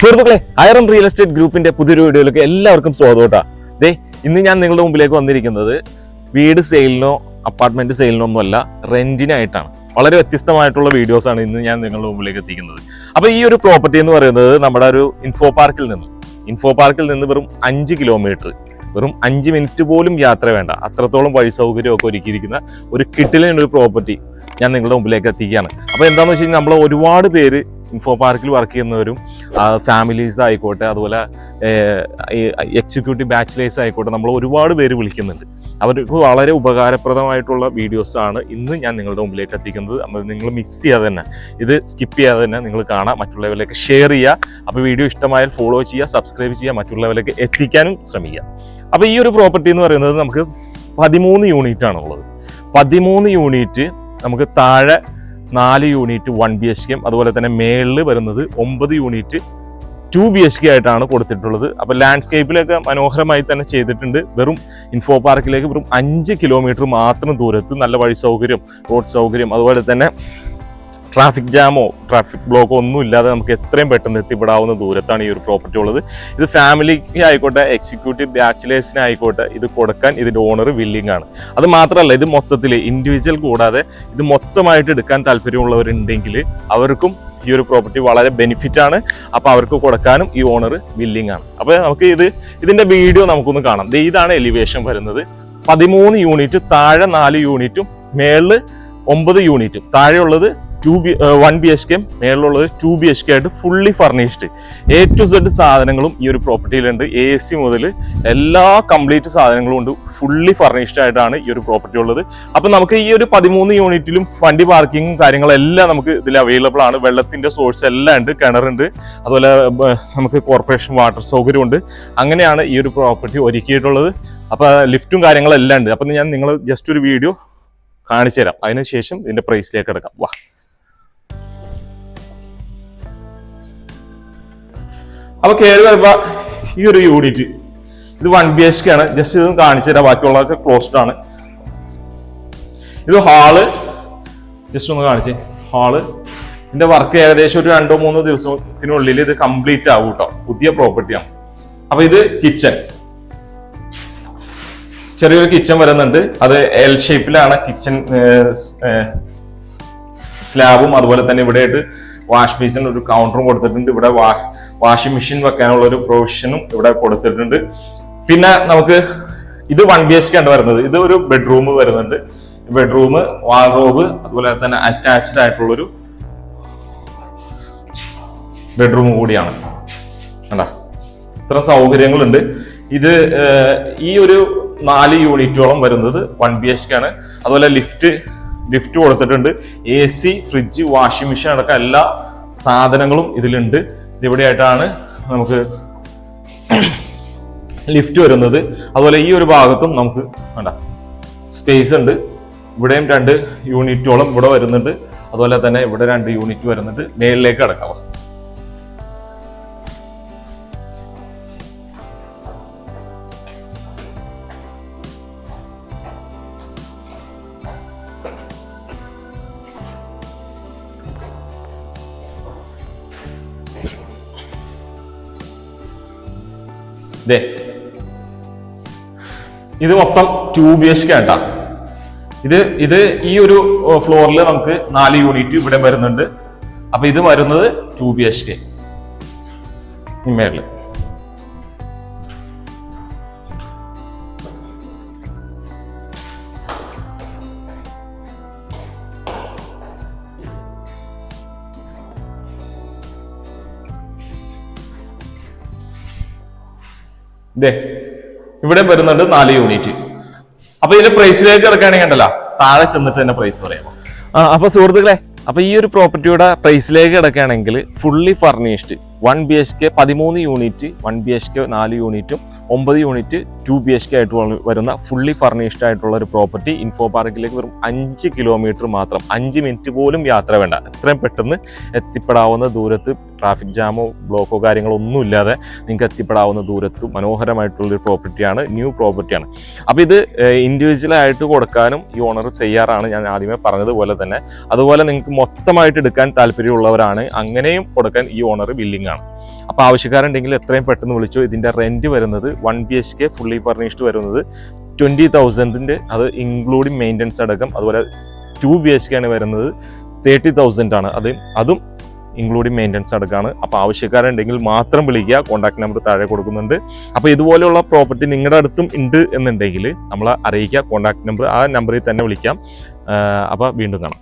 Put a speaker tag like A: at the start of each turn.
A: സുഹൃത്തുക്കളെ അയറം real estate ഗ്രൂപ്പിന്റെ പുതിയൊരു വീഡിയോയിലേക്ക് എല്ലാവർക്കും സ്വാഗതം ദേ ഇന്ന് ഞാൻ നിങ്ങളുടെ മുമ്പിലേക്ക് വന്നിരിക്കുന്നത് വീട് സെയിലിനോ അപ്പാർട്ട്മെന്റ് സെയിലിനോ ഒന്നുമല്ല റെന്റിനായിട്ടാണ് വളരെ വ്യത്യസ്തമായിട്ടുള്ള വീഡിയോസ് ആണ് ഇന്ന് ഞാൻ നിങ്ങളുടെ മുമ്പിലേക്ക് എത്തിക്കുന്നത്. അപ്പൊ ഈ ഒരു പ്രോപ്പർട്ടി എന്ന് പറയുന്നത് നമ്മുടെ ഒരു ഇൻഫോ പാർക്കിൽ നിന്ന്. ഇൻഫോ പാർക്കിൽ നിന്ന് വെറും അഞ്ച് കിലോമീറ്റർ വെറും അഞ്ച് മിനിറ്റ് പോലും യാത്ര വേണ്ട. അത്രത്തോളം വഴി സൗകര്യമൊക്കെ ഒരുക്കിയിരിക്കുന്ന ഒരു കിട്ടിലിനൊരു പ്രോപ്പർട്ടി ഞാൻ നിങ്ങളുടെ മുമ്പിലേക്ക് എത്തിക്കുകയാണ്. അപ്പോൾ എന്താണെന്ന് വെച്ച് കഴിഞ്ഞാൽ നമ്മൾ ഒരുപാട് പേര് ഇൻഫോ പാർക്കിൽ വർക്ക് ചെയ്യുന്നവരും ഫാമിലീസ് ആയിക്കോട്ടെ അതുപോലെ എക്സിക്യൂട്ടീവ് ബാച്ചിലേഴ്സ് ആയിക്കോട്ടെ നമ്മൾ ഒരുപാട് പേര് വിളിക്കുന്നുണ്ട്. അവർക്ക് വളരെ ഉപകാരപ്രദമായിട്ടുള്ള വീഡിയോസ് ആണ് ഇന്ന് ഞാൻ നിങ്ങളുടെ മുമ്പിലേക്ക് എത്തിക്കുന്നത്. അപ്പോൾ നിങ്ങൾ മിസ് ചെയ്യാതെ തന്നെ ഇത് സ്കിപ്പ് ചെയ്യാതെ തന്നെ നിങ്ങൾ കാണാം. മറ്റുള്ളവരിലേക്ക് ഷെയർ ചെയ്യുക. അപ്പോൾ വീഡിയോ ഇഷ്ടമായാൽ ഫോളോ ചെയ്യുക സബ്സ്ക്രൈബ് ചെയ്യുക മറ്റുള്ളവരിലേക്ക് എത്തിക്കാനും ശ്രമിക്കുക. അപ്പോൾ ഈ ഒരു പ്രോപ്പർട്ടി എന്ന് പറയുന്നത് നമുക്ക് പതിമൂന്ന് യൂണിറ്റ് ആണുള്ളത്. പതിമൂന്ന് യൂണിറ്റ് നമുക്ക് താഴെ നാല് യൂണിറ്റ് വൺ ബി എച്ച് കെയും അതുപോലെ തന്നെ മേളിൽ വരുന്നത് ഒമ്പത് unit two B H K ആയിട്ടാണ് കൊടുത്തിട്ടുള്ളത്. അപ്പോൾ ലാൻഡ്സ്കേപ്പിലൊക്കെ മനോഹരമായി തന്നെ ചെയ്തിട്ടുണ്ട്. വെറും ഇൻഫോ പാർക്കിലേക്ക് വെറും അഞ്ച് കിലോമീറ്റർ മാത്രം ദൂരത്ത് നല്ല വഴി സൗകര്യം റോഡ് സൗകര്യം അതുപോലെ തന്നെ ട്രാഫിക് ജാമോ ട്രാഫിക് ബ്ലോക്കോ ഒന്നും ഇല്ലാതെ നമുക്ക് എത്രയും പെട്ടെന്ന് എത്തിപ്പെടാവുന്ന ദൂരത്താണ് ഈ ഒരു പ്രോപ്പർട്ടി ഉള്ളത്. ഇത് ഫാമിലിക്ക് ആയിക്കോട്ടെ എക്സിക്യൂട്ടീവ് ബാച്ചിലേഴ്സിന് ആയിക്കോട്ടെ ഇത് കൊടുക്കാൻ ഇതിന്റെ ഓണർ വില്ലിംഗ് ആണ്. അത് മാത്രമല്ല ഇത് മൊത്തത്തിൽ ഇൻഡിവിജ്വൽ കൂടാതെ ഇത് മൊത്തമായിട്ട് എടുക്കാൻ താല്പര്യമുള്ളവരുണ്ടെങ്കിൽ അവർക്കും ഈ ഒരു പ്രോപ്പർട്ടി വളരെ ബെനിഫിറ്റ് ആണ്. അപ്പോൾ അവർക്ക് കൊടുക്കാനും ഈ ഓണർ വില്ലിംഗ് ആണ്. അപ്പോൾ നമുക്ക് ഇത് ഇതിന്റെ വീഡിയോ നമുക്കൊന്ന് കാണാം. ഇതാണ് എലിവേഷൻ വരുന്നത്. പതിമൂന്ന് യൂണിറ്റ് താഴെ നാല് യൂണിറ്റും മേളിൽ ഒമ്പത് യൂണിറ്റും താഴെയുള്ളത് two B one B H K മേളിലുള്ളത് two B H K ആയിട്ട് fully furnished A to Z സാധനങ്ങളും ഈ ഒരു പ്രോപ്പർട്ടിയിലുണ്ട് എ സി മുതൽ എല്ലാ കംപ്ലീറ്റ് സാധനങ്ങളും ഉണ്ട്. ഫുള്ളി ഫർണിഷ്ഡ് ആയിട്ടാണ് ഈ ഒരു പ്രോപ്പർട്ടി ഉള്ളത്. അപ്പം നമുക്ക് ഈ ഒരു പതിമൂന്ന് യൂണിറ്റിലും വണ്ടി പാർക്കിങ്ങും കാര്യങ്ങളെല്ലാം നമുക്ക് ഇതിൽ അവൈലബിൾ ആണ്. വെള്ളത്തിന്റെ സോഴ്സ് എല്ലാം ഉണ്ട്. കിണറുണ്ട് അതുപോലെ നമുക്ക് കോർപ്പറേഷൻ വാട്ടർ സൗകര്യമുണ്ട് അങ്ങനെയാണ് ഈ ഒരു പ്രോപ്പർട്ടി ഒരുക്കിയിട്ടുള്ളത്. അപ്പോൾ ലിഫ്റ്റും കാര്യങ്ങളെല്ലാം ഉണ്ട്. അപ്പം ഞാൻ നിങ്ങൾ ജസ്റ്റ് ഒരു വീഡിയോ കാണിച്ചു തരാം അതിനുശേഷം ഇതിന്റെ പ്രൈസിലേക്ക് കിടക്കാം വാ. അപ്പൊ കയറി വരുമ്പോ ഈ ഒരു യൂണിറ്റ് ഇത് വൺ ബി എച്ച് കെ ആണ്. ജസ്റ്റ് ഇതും കാണിച്ചു തരാം. ബാക്കിയുള്ളതൊക്കെ ക്ലോസ്ഡ് ആണ്. ഇത് ഹാൾ ജസ്റ്റ് ഒന്ന് കാണിച്ചേ. ഹാൾ ഇതിന്റെ വർക്ക് ഏകദേശം ഒരു രണ്ടോ മൂന്നോ ദിവസത്തിനുള്ളിൽ ഇത് കംപ്ലീറ്റ് ആവും കേട്ടോ. പുതിയ പ്രോപ്പർട്ടിയാണ് അപ്പൊ ഇത് കിച്ചൺ ചെറിയൊരു കിച്ചൺ വരുന്നുണ്ട്. അത് എൽ ഷേപ്പിലാണ് കിച്ചൺ സ്ലാബും അതുപോലെ തന്നെ ഇവിടെ ആയിട്ട് വാഷ് ബേസിന് ഒരു കൗണ്ടറും കൊടുത്തിട്ടുണ്ട്. ഇവിടെ വാഷ് വാഷിംഗ് മെഷീൻ വെക്കാനുള്ള ഒരു പ്രൊവിഷനും ഇവിടെ കൊടുത്തിട്ടുണ്ട്. പിന്നെ നമുക്ക് ഇത് വൺ ബി എച്ച് കെ ആണ് വരുന്നത്. ഇത് ഒരു ബെഡ്റൂം വരുന്നുണ്ട്. ബെഡ്റൂം വാർഡ്രോബ് അതുപോലെ തന്നെ അറ്റാച്ച്ഡ് ആയിട്ടുള്ളൊരു ബെഡ്റൂം കൂടിയാണ്. കണ്ടാ? ഇത്ര സൗകര്യങ്ങളുണ്ട്. ഇത് ഈ ഒരു നാല് യൂണിറ്റോളം വരുന്നത് വൺ ബി എച്ച് കെ ആണ്. അതുപോലെ ലിഫ്റ്റ് ലിഫ്റ്റ് കൊടുത്തിട്ടുണ്ട്. A C fridge washing machine അടക്കം എല്ലാ സാധനങ്ങളും ഇതിലുണ്ട്. ഇവിടെയായിട്ടാണ് നമുക്ക് ലിഫ്റ്റ് വരുന്നത്. അതുപോലെ ഈ ഒരു ഭാഗത്തും നമുക്ക് വേണ്ട സ്പേസ് ഉണ്ട്. ഇവിടെയും രണ്ട് യൂണിറ്റോളം ഇവിടെ വരുന്നുണ്ട്. അതുപോലെ തന്നെ ഇവിടെ രണ്ട് യൂണിറ്റ് വരുന്നുണ്ട്. മേളിലേക്ക് അടക്കാം ദേ. ഇത് മൊത്തം ടു ബി എച്ച് കെ ആട്ടാ. ഇത് ഇത് ഈ ഒരു ഫ്ലോറിൽ നമുക്ക് നാല് യൂണിറ്റ് ഇവിടെ വരുന്നുണ്ട്. അപ്പൊ ഇത് വരുന്നത് ടു ബി എച്ച് കെ ഇമേളിൽ ഇതേ ഇവിടെ വരുന്നുണ്ട് നാല് യൂണിറ്റ് അപ്പൊ ഇതിന്റെ പ്രൈസിലേക്ക് ഇറക്കുകയാണെങ്കിൽ ഉണ്ടല്ലോ താഴെ ചെന്നിട്ട് തന്നെ പ്രൈസ് പറയാം. അപ്പൊ സുഹൃത്തുക്കളെ അപ്പൊ ഈ ഒരു പ്രോപ്പർട്ടിയുടെ പ്രൈസിലേക്ക് കിടക്കുകയാണെങ്കിൽ fully furnished one B H K പതിമൂന്ന് unit one B H K നാല് യൂണിറ്റും ഒമ്പത് unit two B H K ആയിട്ട് വരുന്ന ഫുള്ളി ഫർണിഷ്ഡ് ആയിട്ടുള്ള ഒരു പ്രോപ്പർട്ടി ഇൻഫോ പാർക്കിലേക്ക് വെറും അഞ്ച് കിലോമീറ്റർ മാത്രം അഞ്ച് മിനിറ്റ് പോലും യാത്ര വേണ്ട. എത്രയും പെട്ടെന്ന് എത്തിപ്പെടാവുന്ന ദൂരത്ത് ട്രാഫിക് ജാമോ ബ്ലോക്കോ കാര്യങ്ങളോ ഒന്നും ഇല്ലാതെ നിങ്ങൾക്ക് എത്തിപ്പെടാവുന്ന ദൂരത്ത് മനോഹരമായിട്ടുള്ളൊരു പ്രോപ്പർട്ടിയാണ് ന്യൂ പ്രോപ്പർട്ടിയാണ് അപ്പോൾ ഇത് ഇൻഡിവിജ്വൽ ആയിട്ട് കൊടുക്കാനും ഈ ഓണർ തയ്യാറാണ് ഞാൻ ആദ്യമേ പറഞ്ഞതുപോലെ തന്നെ. അതുപോലെ നിങ്ങൾക്ക് മൊത്തമായിട്ട് എടുക്കാൻ താല്പര്യമുള്ളവരാണ് അങ്ങനെയും കൊടുക്കാൻ ഈ ഓണർ ബില്ലിംഗ് ആണ്. അപ്പോൾ ആവശ്യക്കാരുണ്ടെങ്കിൽ എത്രയും പെട്ടെന്ന് വിളിച്ചു. ഇതിന്റെ റെന്റ് വരുന്നത് one B H K fully furnished വരുന്നത് ട്വന്റി തൗസൻഡിന്റെ അത് ഇൻക്ലൂഡിങ് മെയിന്റനൻസ് അടക്കം. അതുപോലെ ടു ബി എച്ച് കെ ആണ് വരുന്നത് തേർട്ടി തൗസൻഡ് ആണ്. അത് അതും ഇൻക്ലൂഡിങ് മെയിന്റനൻസ് അടക്കമാണ് അപ്പോൾ ആവശ്യക്കാരുണ്ടെങ്കിൽ മാത്രം വിളിക്കുക. കോൺടാക്ട് നമ്പർ താഴെ കൊടുക്കുന്നുണ്ട്. അപ്പോൾ ഇതുപോലെയുള്ള പ്രോപ്പർട്ടി നിങ്ങളുടെ അടുത്തും ഉണ്ട് എന്നുണ്ടെങ്കിൽ നമ്മളെ അറിയിക്കുക. കോൺടാക്ട് നമ്പർ ആ നമ്പറിൽ തന്നെ വിളിക്കാം. അപ്പോൾ വീണ്ടും കാണാം.